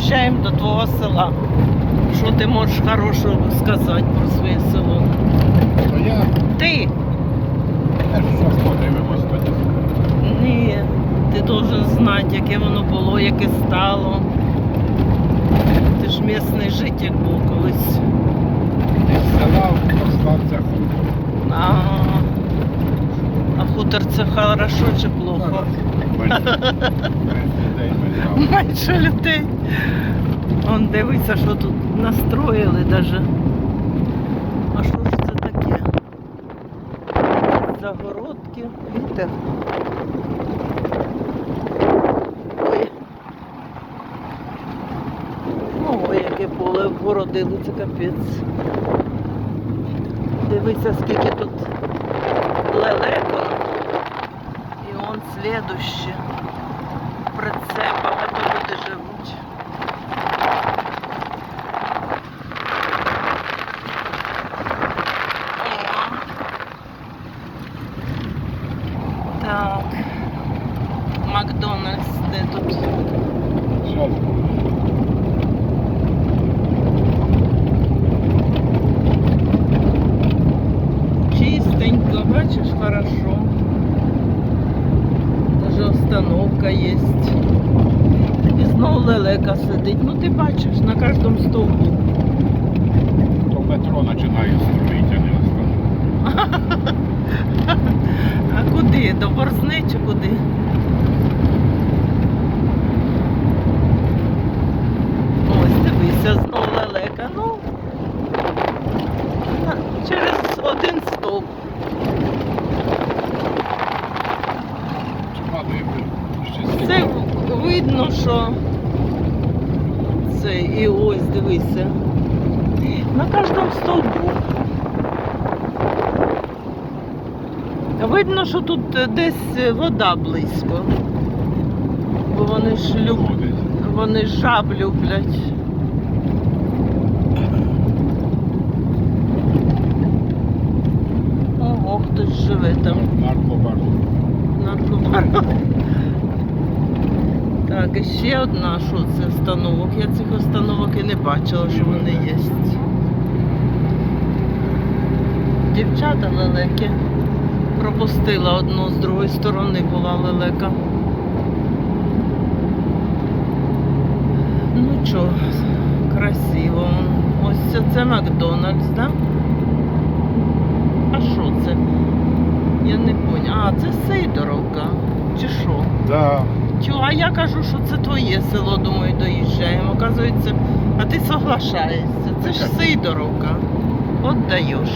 доїжджаємо до твого села. Що ти можеш хорошого сказати про своє село? То я Ти? теж подивимось тоді. Ні, ти должен знати, яке воно було, яке стало. Ти ж місний житель був колись. Із села остався хутор. А, а хутор це хорошо чи плохо? Людей знали. Менше людей. Он дивися, що тут настроїли даже. А що ж це таке? Загородки. Вітер. Ой. Ой, яке поле обгородили, це капець. Дивися, скільки тут Так. Макдональдс, де тут? Чистенько, бачиш, хорошо. Даже остановка есть. І знову лелека сидить. Ну ти бачиш на кожному стовбу. То метро починає строїти, а не остановка. А куди? До Борзни чи куди? Ось дивися, знову лелека. Ну через один стовп. Це видно, що це і ось дивися. На кожному стовбу. Видно, що тут десь вода близько. Бо вони ж люб... Вони жаб люблять. Ого, хтось живе там. Наркобар. Наркоман. Так, і ще одна, що це остановок. Я цих остановок і не бачила, що вони є. Дівчата лелеки. Пропустила одну, з другої сторони була лелека. Ну що, красиво. Ось це- Макдональдс, так? Да? А що це? Я не поняла. А, це Сейдоровка. Чи що? Да. Чого? А я кажу, що це твоє село, думаю, доїжджаємо. Оказується, а ти соглашаєшся. Це ж Сейдоровка. От даєш.